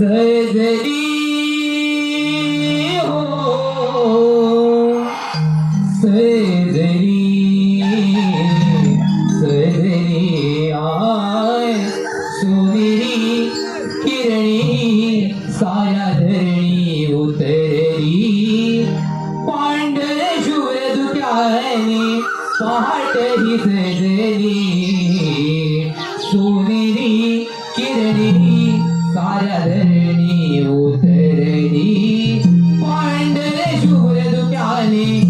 सजरी हो, सजरी किरणी, साया उतरी पांढर शूर दुकानी पहाट ही सजरी। सुनरी किरणी, साया धरणी mind, and it's you with the Pianic.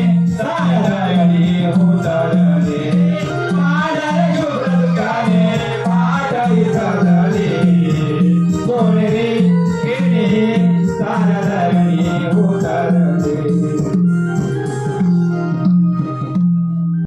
amores.